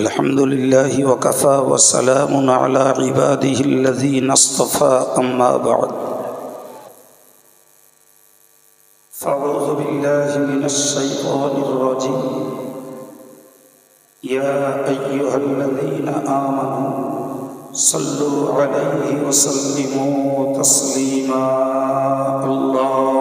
الحمد لله وكفى وسلام على عباده الذين اصطفى أما بعد. فأعوذ بالله من الشيطان الرجيم. يا أيها الذين آمنوا صلوا عليه وسلموا تسليما. اللهم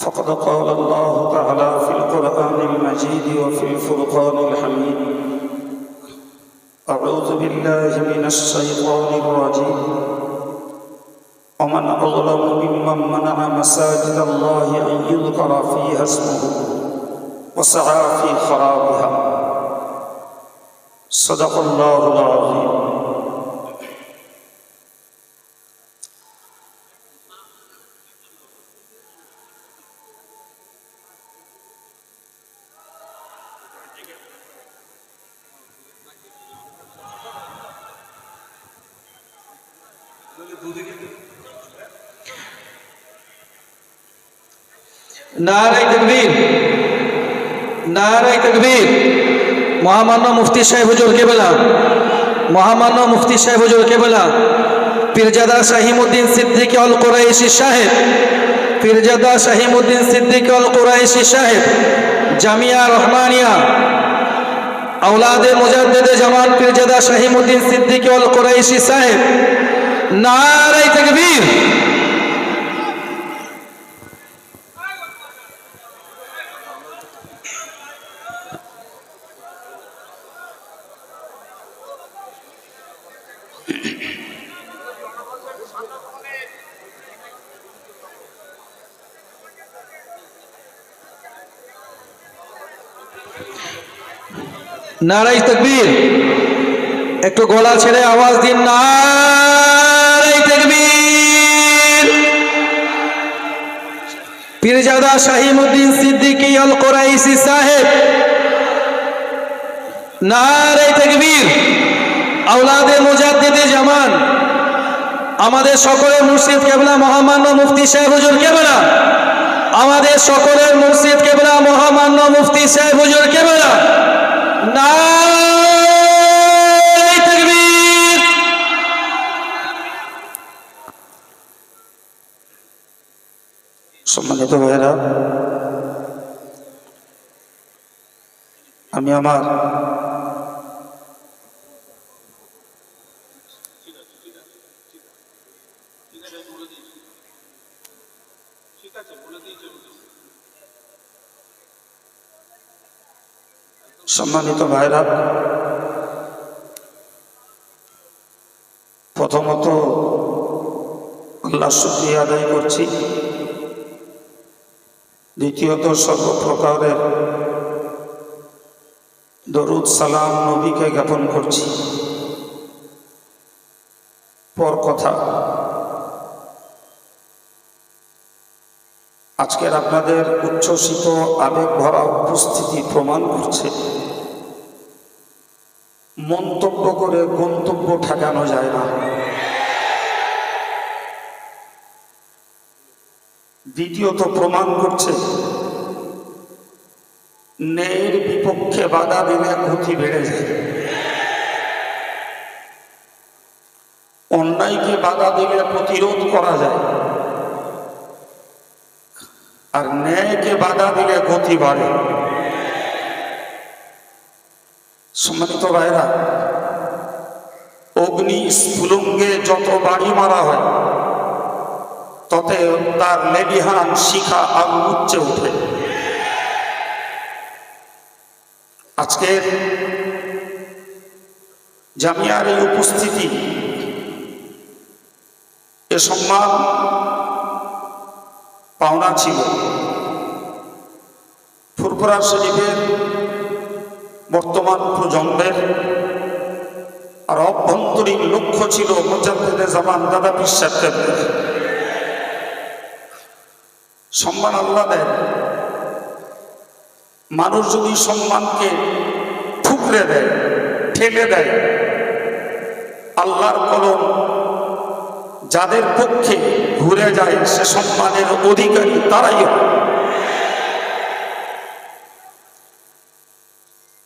فقد قال الله تعالى في القرآن المجيد وفي الفرقان الحميد. أعوذ بالله من الشيطان الرجيم. ومن أظلم ممن منع مساجد الله أن يذكر فيها اسمه وسعى في خرابها. صدق الله العظيم. মহামান্য মুফতি সাহেব হুজুর কেবলা, মহামান্য মুফতি সাহেব হুজুর কেবলা, পীরজাদা শাহিমুদ্দিন সিদ্দিক অল কোরাইশি সাহেব, পীরজাদা শাহিমুদ্দিন সিদ্দিক অল কোরাইশি সাহেব, জামিয়া রহমানিয়া, আওলাদে মুজাদ্দেদে জামান পীরজাদা শাহিমুদ্দিন সিদ্দিক অল কোরাইশি সাহেব নারাই তকবীর নারাই তকবীর একটু গলা ছেড়ে আওয়াজ দিন নারাই পীরজাদা শাহিমুদ্দিন সিদ্দিকী আল কোরাইশি সাহেব নারাই তকবীর, আওলাদে মুজাদ্দিদে জামান, আমাদের সকলের মুর্শিদ কেবলা মহামান্য মুফতি সাহেব হুজুর কেবলা, আমাদের সকলের মুর্শিদ কেবলা মহামান্য মুফতি সাহেব হুজুর কেবলা নারাই সম্মানিত ভাইয়েরা আমি আমার সম্মানিত ভাইরা প্রথমত আল্লাহ শুক্রিয়া আদায় করছি। দ্বিতীয়ত সর্বপ্রকারের দরুদ সালাম নবীকে জ্ঞাপন করছি। পর কথা। আজকের আপনাদের উচ্ছ্বসিত আবেগ ভরা উপস্থিতি প্রমাণ করছে। মন্তব্য করে গন্তব্য ঠেকানো যায় না। দ্বিতীয়ত প্রমাণ করছে ন্যায়ের বিপক্ষে বাধা দিলে ক্ষতি বেড়ে যায়। অন্যায়কে বাধা দিলে প্রতিরোধ করা যায়। আর ন্যায়কে বাধা দিলে গতি বাড়ে। সম্মানিত ভাইরা অগ্নি স্ফুলঙ্গে যত বাড়ি মারা হয় ততে তার লেবিহান শিখা আগুন উচ্চে উঠে। আজকের জামিয়ার এই উপস্থিতি, এ সম্মান পাওনা ছিল। ফুরফুরা শরীফের বর্তমান প্রজন্মের আর অভ্যন্তরীণ লক্ষ্য ছিল মোজাদ্দেদে জামান দাদা বিশ্বাস সম্মান আল্লাহ দেন মানুষ যদি সম্মানকে ঠুকরে দেয়, ঠেলে দেয়, আল্লাহর কলম যাদের পক্ষে ঘুরে যায়, সে সম্মানের অধিকারী তারাই।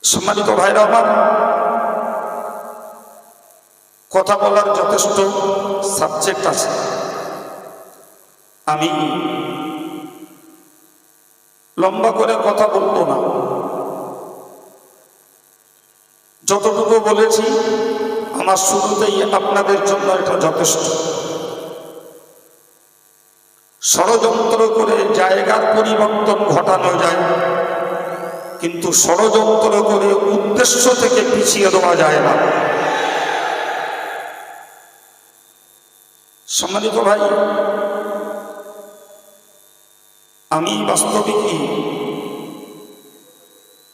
সম্মানিত ভাইরা আমার, কথা বলার যথেষ্ট সাবজেক্ট আছে আমি লম্বা করে কথা বলব না। যতটুকু বলেছি, আমার শুরুতেই আপনাদের জন্য এটা যথেষ্ট। ষড়যন্ত্র করে জায়গার পরিবর্তন ঘটানো যায়, কিন্তু ষড়যন্ত্র করে উদ্দেশ্য থেকে পিছিয়ে দেওয়া যায় না। সম্মানিত ভাই আমি বাস্তবিকই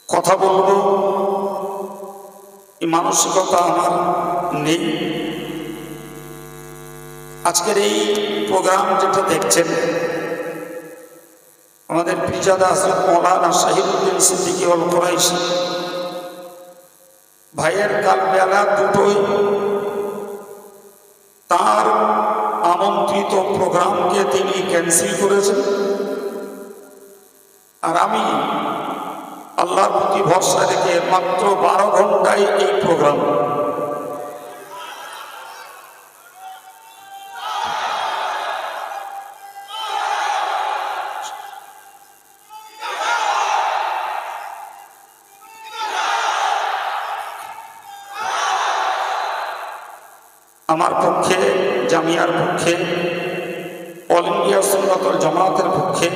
কথা বলব? এই মানসিকতা আমার নেই। আজকের এই প্রোগ্রাম যেটা দেখছেন, আমাদের পিজাদা হজরত মৌলানা শাহিদুদ্দিন সিদ্দিকী অল কোরাইশি, ভাইয়ের কাল বেলা দুটোই তার আমন্ত্রিত প্রোগ্রামকে তিনি ক্যান্সেল করেছেন। আর আমি আল্লাহর প্রতি ভরসা রেখে মাত্র বারো ঘন্টায় এই প্রোগ্রাম আমার পক্ষে, জামিয়ার পক্ষে অল ইন্ডিয়া সুন্নতল জামাতের পক্ষে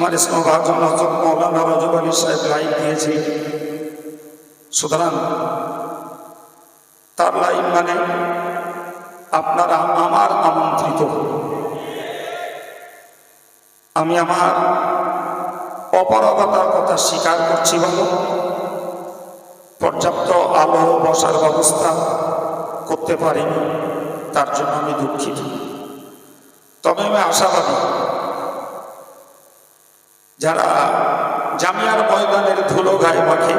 আমার ভাজন হজরত মৌলানা রজব আলী সাহেব লাইন দিয়েছি। সুতরাং তার লাইন মানে আপনারা আমার আমন্ত্রিত। আমি আমার অপারগতার কথা স্বীকার করছি ভালো পর্যাপ্ত আলো বসার ব্যবস্থা করতে পারিনি, তার জন্য আমি দুঃখিত। তবে আমি আশাবাদী যারা জামিয়ার ময়দানের ধুলো গায়ে মাখে,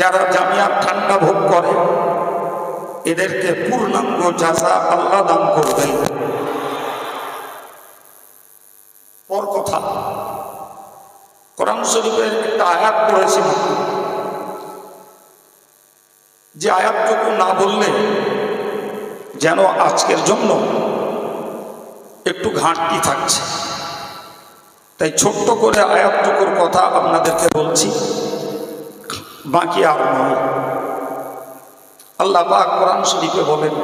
যারা জামিয়ার ঠান্ডা ভোগ করে, এদেরকে পূর্ণাঙ্গ যাচা আল্লাহ দান করবেন। পর কথা, কোরআন শরীফের একটা আয়াত পড়েছিল যে আয়াতটুকু না বললে যেন আজকের জন্য একটু ঘাটতি থাকছে। তাই ছোট্ট করে আয়াতটুকুর কথা আপনাদেরকে বলছি। বাকি আর নয় আল্লাহ পাক কোরআন শরীফে বলেন,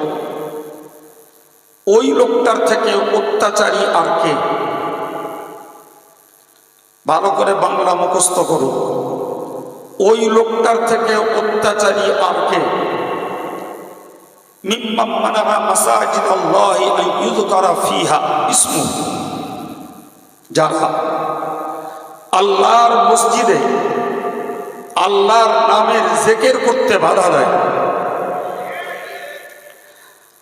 ওই লোকটার থেকে অত্যাচারী আর কে? ভালো করে বাংলা মুখস্থ করুন। ওই লোকটার থেকে অত্যাচারী আর কে? মিম্মাম মানাহা মাসাজিদ আল্লাহি আন ইউযকারা ফিহা ইসমু যারা আল্লাহর মসজিদে আল্লাহর নামের জেকের করতে বাধা দেয়,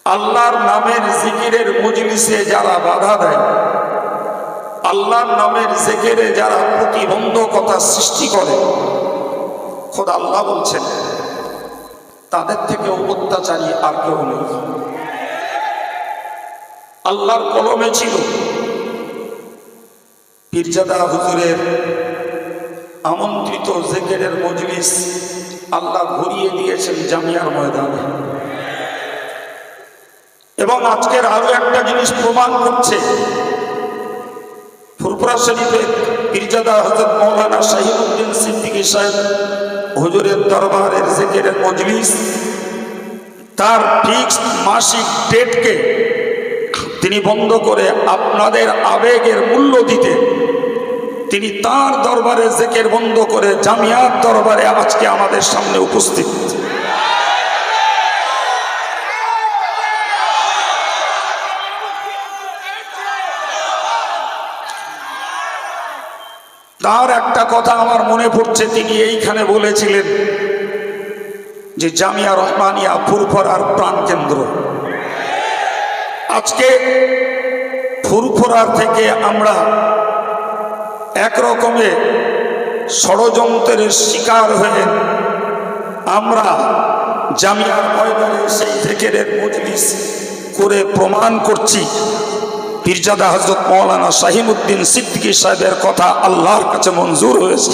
আল্লাহর নামের জিকিরের মজলিসে যারা বাধা দেয়, আল্লাহর নামের জেকেরে যারা প্রতিবন্ধকতা সৃষ্টি করে, খোদ আল্লাহ বলছেন, তাদের থেকে অত্যাচারী আর কেউ নেই। আল্লাহর কলমে ছিল পীরজাদা হুজুরের আমন্ত্রিত জেকেরের মজলিস আল্লাহ ঘুরিয়ে দিয়েছেন জামিয়ার ময়দানে। এবং আজকের আরও একটা জিনিস প্রমাণ করছে ফুরপুরা শরীফে পীরজাদা হজরত মৌলানা শাহিদুদ্দিন সিদ্দিকী সাহেব হুজুরের দরবারের জেকেরের মজলিস, তার ফিক্সড মাসিক ডেটকে তিনি বন্ধ করে আপনাদের আবেগের মূল্য দিতে তিনি তার দরবারে জেকের বন্ধ করে জামিয়ার দরবারে আজকে আমাদের সামনে উপস্থিত। তার একটা কথা আমার মনে পড়ছে, তিনি এইখানে বলেছিলেন যে জামিয়া রহমানিয়া ফুরফরার প্রাণকেন্দ্র আজকে ফুরফরার থেকে আমরা এক রকমের ষড়যন্ত্রের শিকার হয়ে আমরা জামিয়ার ময়দানে সেই জেকেরের মজলিস করে প্রমাণ করছি। পীরজাদা হজরত মৌলানা শাহিমুদ্দিন সিদ্দিকী সাহেবের কথা আল্লাহর কাছে মঞ্জুর হয়েছে।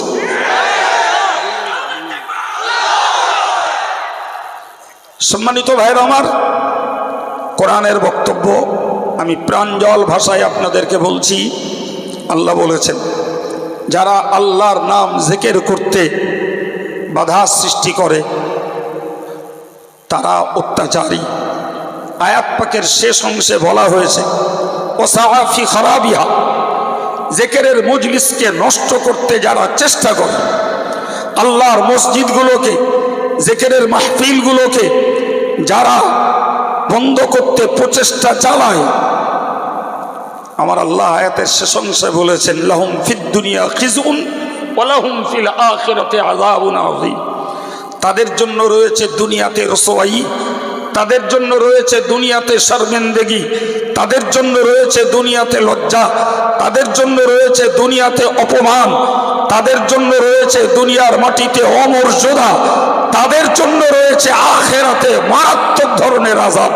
সম্মানিত ভাইয়ের আমার, কোরআনের বক্তব্য আমি প্রাঞ্জল ভাষায় আপনাদেরকে বলছি। আল্লাহ বলেছেন যারা আল্লাহর নাম জেকের করতে বাধা সৃষ্টি করে, তারা অত্যাচারী। আয়াত পাকের শেষ অংশে বলা হয়েছে ওসাহাফি খারাবিহা জেকেরের মজলিসকে নষ্ট করতে যারা চেষ্টা করে, আল্লাহর মসজিদগুলোকে, জেকেরের মাহফিলগুলোকে যারা বন্ধ করতে প্রচেষ্টা চালায় আমার আল্লাহ আয়াতের শেষ অংশে বলেছেন, লাহুম ফিদ দুনিয়া খিজুন ওয়ালাহুম ফিল আখিরাতে আযাবুন আযীম। তাদের জন্য রয়েছে দুনিয়াতে রসোয়াই, তাদের জন্য রয়েছে দুনিয়াতে শর্মেন্দেগি, তাদের জন্য রয়েছে দুনিয়াতে লজ্জা, তাদের জন্য রয়েছে দুনিয়াতে অপমান, তাদের জন্য রয়েছে দুনিয়ার মাটিতে অমর্যাদা তাদের জন্য রয়েছে আখেরাতে মারাত্মক ধরনের আজাব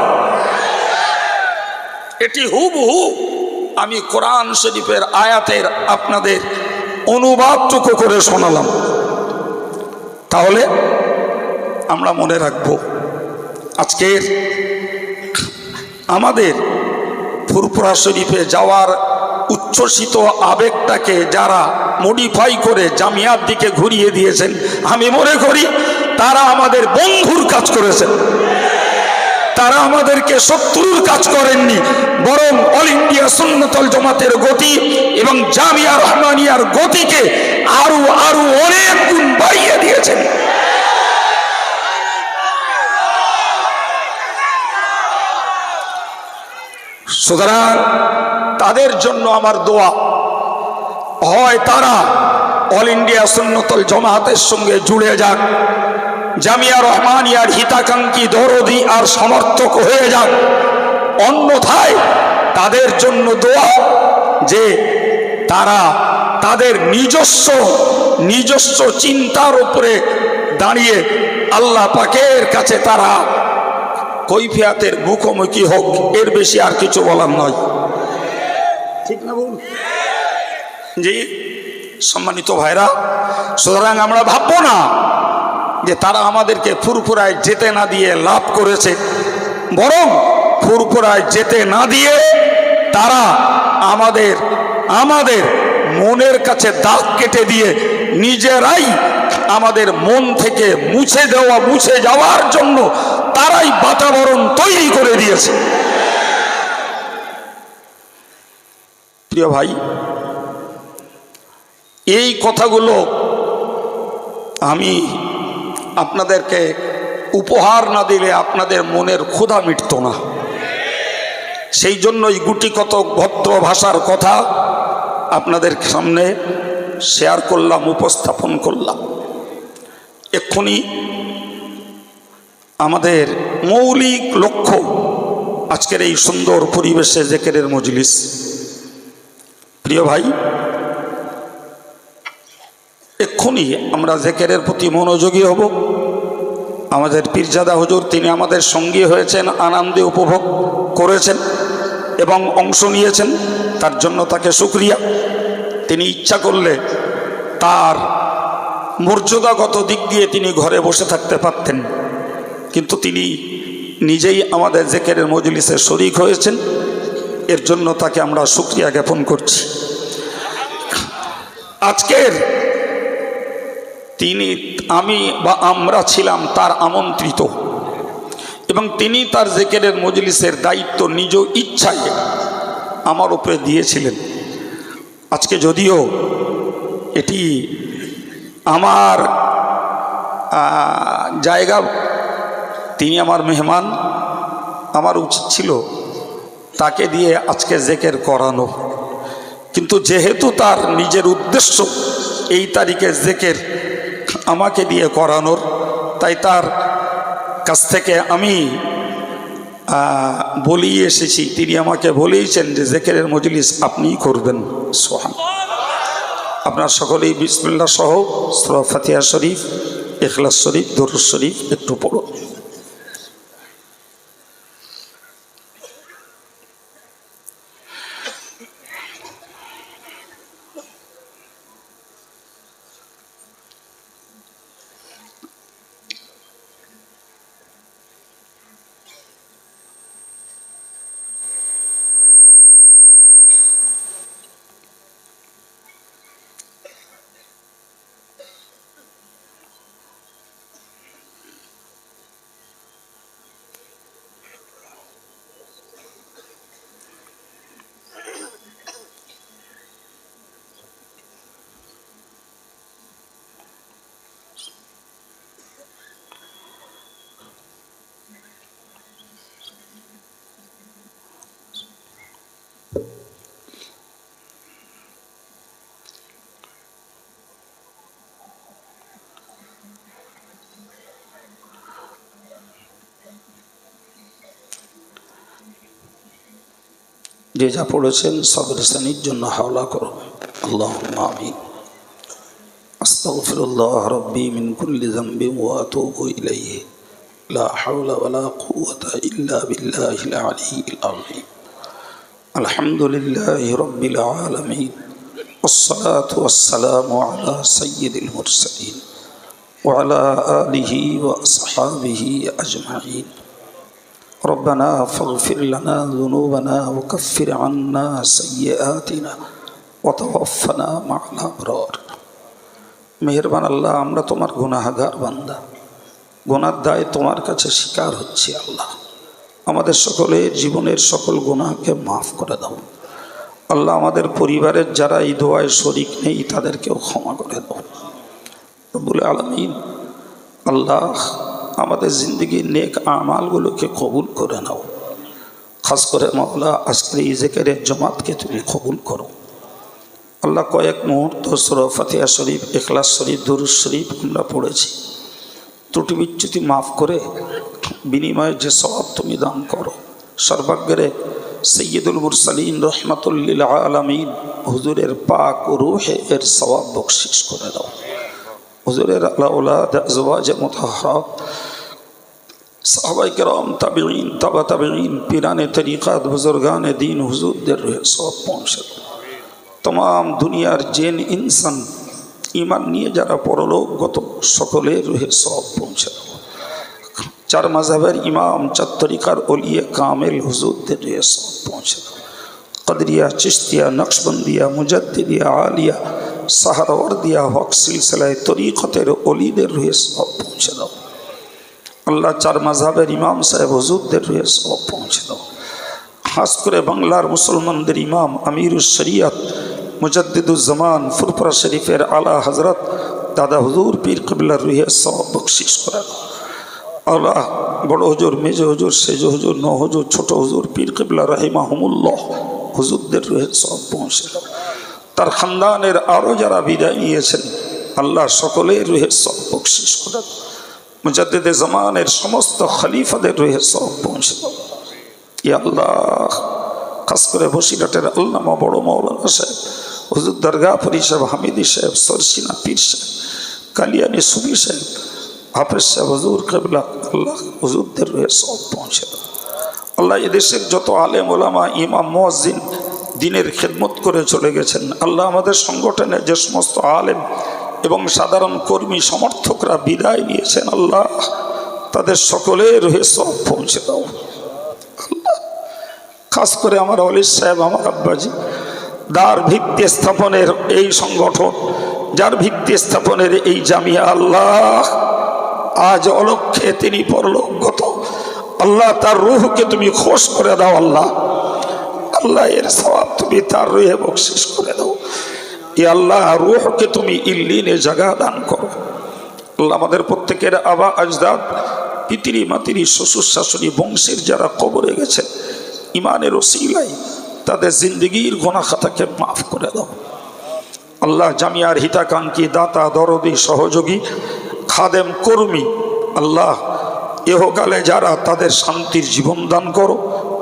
এটি হুবহু আমি কোরআন শরীফের আয়াতের আপনাদের অনুবাদটুকু করে শোনালাম। তাহলে আমরা মনে রাখব, আজকের আমাদের ফুরফুরা শরীফে যাওয়ার উচ্ছ্বসিত আবেগটাকে যারা মডিফাই করে জামিয়ার দিকে ঘুরিয়ে দিয়েছেন, আমি মনে করি তারা আমাদের বন্ধুর কাজ করেছেন। তারা আমাদেরকে শত্রুর কাজ করেননি, বরং অল ইন্ডিয়া সুন্নতল জমাতের গতি এবং জামিয়া রহমানিয়ার গতিকে আরও আরও অনেক গুণ বাড়িয়ে দিয়েছেন। সুতরাং তাদের জন্য আমার দোয়া, হয় তারা অল ইন্ডিয়া সুন্নতল জমাতের সঙ্গে জুড়ে যাক। জামিয়া রহমানিয়ার হিতাকাঙ্ক্ষী দরদি আর সমর্থক হয়ে যান। অন্যথায় তাদের জন্য দোয়া যে তারা তাদের নিজস্ব নিজস্ব চিন্তার উপরে দাঁড়িয়ে আল্লাহ পাকের কাছে তারা কৈফিয়াতের মুখোমুখি হোক, এর বেশি আর কিছু বলার নয়। ঠিক না বল জি, সম্মানিত ভাইরা, সুতরাং আমরা ভাববো না যে তারা আমাদেরকে ফুরফুরায় যেতে না দিয়ে লাভ করেছে, বরং ফুরফুরায় যেতে না দিয়ে তারা আমাদের আমাদের মনের কাছে দাগ কেটে দিয়ে নিজেরাই আমাদের মন থেকে মুছে দেওয়া, মুছে যাওয়ার জন্য তারাই বাতাবরণ তৈরি করে দিয়েছে। প্রিয় ভাই, এই কথাগুলো আমি আপনাদেরকে উপহার না দিলে আপনাদের মনের ক্ষুধা মিটত না। সেই জন্যই গুটি কত ভদ্র ভাষার কথা আপনাদের সামনে শেয়ার করলাম, উপস্থাপন করলাম। এক্ষুনি আমাদের মৌলিক লক্ষ্য আজকের এই সুন্দর পরিবেশে জেকেরের মজলিস। প্রিয় ভাই এক্ষুনি আমরা জেকেরের প্রতি মনোযোগী হব। আমাদের পীরজাদা হুজুর, তিনি আমাদের সঙ্গী হয়েছেন, আনন্দে উপভোগ করেছেন এবং অংশ নিয়েছেন। তার জন্য তাকে সুক্রিয়া তিনি ইচ্ছা করলে তার মর্যাদাগত দিক দিয়ে তিনি ঘরে বসে থাকতে পারতেন। কিন্তু তিনি নিজেই আমাদের জেকেরের মজলিসে শরিক হয়েছেন। এর জন্য তাকে আমরা সুক্রিয়া জ্ঞাপন করছি। আজকের তিনি, আমি বা আমরা ছিলাম তার আমন্ত্রিত। এবং তিনি তার জেকেরের মজলিসের দায়িত্ব নিজ ইচ্ছায় আমার উপরে দিয়েছিলেন। আজকে যদিও এটি আমার জায়গা, তিনি আমার মেহমান, আমার উচিত ছিল তাকে দিয়ে আজকে জেকের করানো। কিন্তু যেহেতু তার নিজের উদ্দেশ্য এই তারিখে জেকের আমাকে দিয়ে করানোর। তাই তার কাছ থেকে আমি বলিয়ে এসেছি। তিনি আমাকে বলেইছেন যে, জেকেরের মজলিস আপনিই করবেন। সোহান আপনার সকলেই বিসমুল্লাহ সহ সরফাতিয়া শরীফ এখলাস শরীফ দরুজ শরীফ একটু পড়ুন। যে যা পড়েছেন সবের স্থানির জন্য হাওলা করো আল্লাহ আমিন أستغفر الله ربي من كل ذنب وأتوب إليه لا حول ولا قوة إلا بالله العلي العظيم الحمد لله رب العالمين والصلاة والسلام على سيد المرسلين وعلى آله وأصحابه أجمعين ربنا فاغفر لنا ذنوبنا وكفر عنا سيئاتنا وتوفنا مع الأبرار মেহরবান আল্লাহ আমরা তোমার গুনাহাগার বান্দা গুনার দায় তোমার কাছে স্বীকার হচ্ছে আল্লাহ আমাদের সকলের জীবনের সকল গুনাহকে মাফ করে দাও আল্লাহ আমাদের পরিবারের যারা এই দোয়ায় শরিক নেই তাদেরকেও ক্ষমা করে দাও বলে আলমিন আল্লাহ আমাদের জিন্দগির নেক আমালগুলোকে কবুল করে নাও। খাস করে মাওলা আজকের এই জেকেরের জমাতকে তুমি কবুল করো। আল্লাহ কয়েক মুহূর্ত সুর ফাতিহা শরীফ এখলাস শরীফ দুরুজ শরীফ আমরা পড়েছি। ত্রুটি বিচ্যুতি মাফ করে বিনিময়ে যে সব তুমি দান করো। সর্বাগ্রে সৈয়দুল মুরসালিন রহমাতুল্লিল আলমিন হুজুরের পাক রুহে এর সবাব বকশিস করে দাও। হুজুরের আল্লাহ জওয়াজ মোতাহারাত সাহবাই কেরম তাবিন তাবা তাবিন পিরানে তরিকাত, বুজুর্গানে দিন, হুজুরদের সব পৌঁছে তমাম দুনিয়ার জেন, ইনসান ইমান নিয়ে যারা পরলোকগত সকলের রুহে সব পৌঁছে চার মাঝহের ইমাম, চার তরিকার ওলিয়ে কামেল হুজুরদের রুহে সব পৌঁছে কদরিয়া চিস্তিয়া নকশবন্দিয়া মুজদ্দিয়া আলিয়া, সাহারওয়ার্দিয়া, হক সিলসিলায় তরিকতের অলিদের রুহে সব পৌঁছে দাও আল্লাহ চার মাঝহের ইমাম সাহেব হুজুরদের রুহে সব পৌঁছে দাও খাস করে বাংলার মুসলমানদের ইমাম আমিরুল শরিয়ত মুজদ্দিদুজ্জামান ফুরপুরা শরীফের আলা হজরত দাদা হুজুর পীর কবিল্লার রুহে সব বকশিস করে দাও আল্লাহ বড় হুজুর, মেজ হুজুর, সেজ হুজুর, ন হুজুর, ছোট হুজুর, পীর কবিল্লা রাহিমাহমুল্লাহ হুজুরদের রুহে সব পৌঁছে দাও তার খানদানের আরও যারা বিদায় নিয়েছেন, আল্লাহ সকলের রুহে সব বকশিস করে দাও মুজাদ্দিদে জামানের সমস্ত খলিফাদের রুহে সব পৌঁছে ই আল্লাহ, খাস করে বসিরাটের আল্লামা বড় মৌলানা সাহেব, হুজুর দরগাপুরি সাহেব, হামিদি সাহেব, সরসিনা পীর সাহেব, কালিয়ানি সুবি সাহেব, হাফেজ সাহেব, হুজুর কেবলা, আল্লাহ হুজুরদের রয়ে সব পৌঁছে দাও আল্লাহ এদেশের যত আলেম, ওলামা, ইমাম মোয়াজিন দিনের খেদমত করে চলে গেছেন। আল্লাহ আমাদের সংগঠনের যে সমস্ত আলেম এবং সাধারণ কর্মী সমর্থকরা বিদায় নিয়েছেন আল্লাহ। তাদের সকলের রয়ে সব পৌঁছে দাও। খাস করে আমার অলিস সাহেব, আমার আব্বাজি, দার ভিত্তি স্থাপনের এই সংগঠন, যার ভিত্তি স্থাপনের এই জামিয়া আল্লাহ, আজ অলক্ষে তিনি পরলোকগত। আল্লাহ, তার রুহকে তুমি খোশ করে দাও আল্লাহ। আল্লাহ, এর সবাব তুমি তার রুহে বকশিস করে দাও। এ আল্লাহ, রুহকে তুমি ইল্লিনে জাগা দান করো। আল্লাহ আমাদের প্রত্যেকের আবা আজদাদ পিতিরি মাতিরি শ্বশুর, শাশুড়ি, বংশের যারা কবরে গেছেন ইমানের ওসিলাই তাদের জিন্দগির গোনা খাতাকে মাফ করে দাও। আল্লাহ জামিয়ার হিতাকাঙ্ক্ষী, দাতা, দরদি, সহযোগী, খাদেম, কর্মী, আল্লাহ এহকালে যারা তাদের শান্তির জীবন দান করো,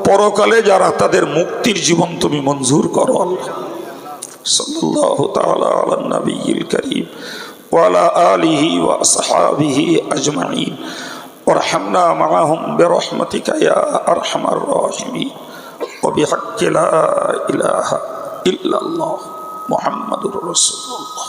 পরকালে যারা তাদের মুক্তির জীবন তুমি মঞ্জুর করো, আল্লাহ। صلى الله تعالى على النبي الكريم وعلى آله وأصحابه أجمعين. وارحمنا معهم برحمتك يا أرحم الراحمين. وبحق لا إله إلا الله محمد رسول الله.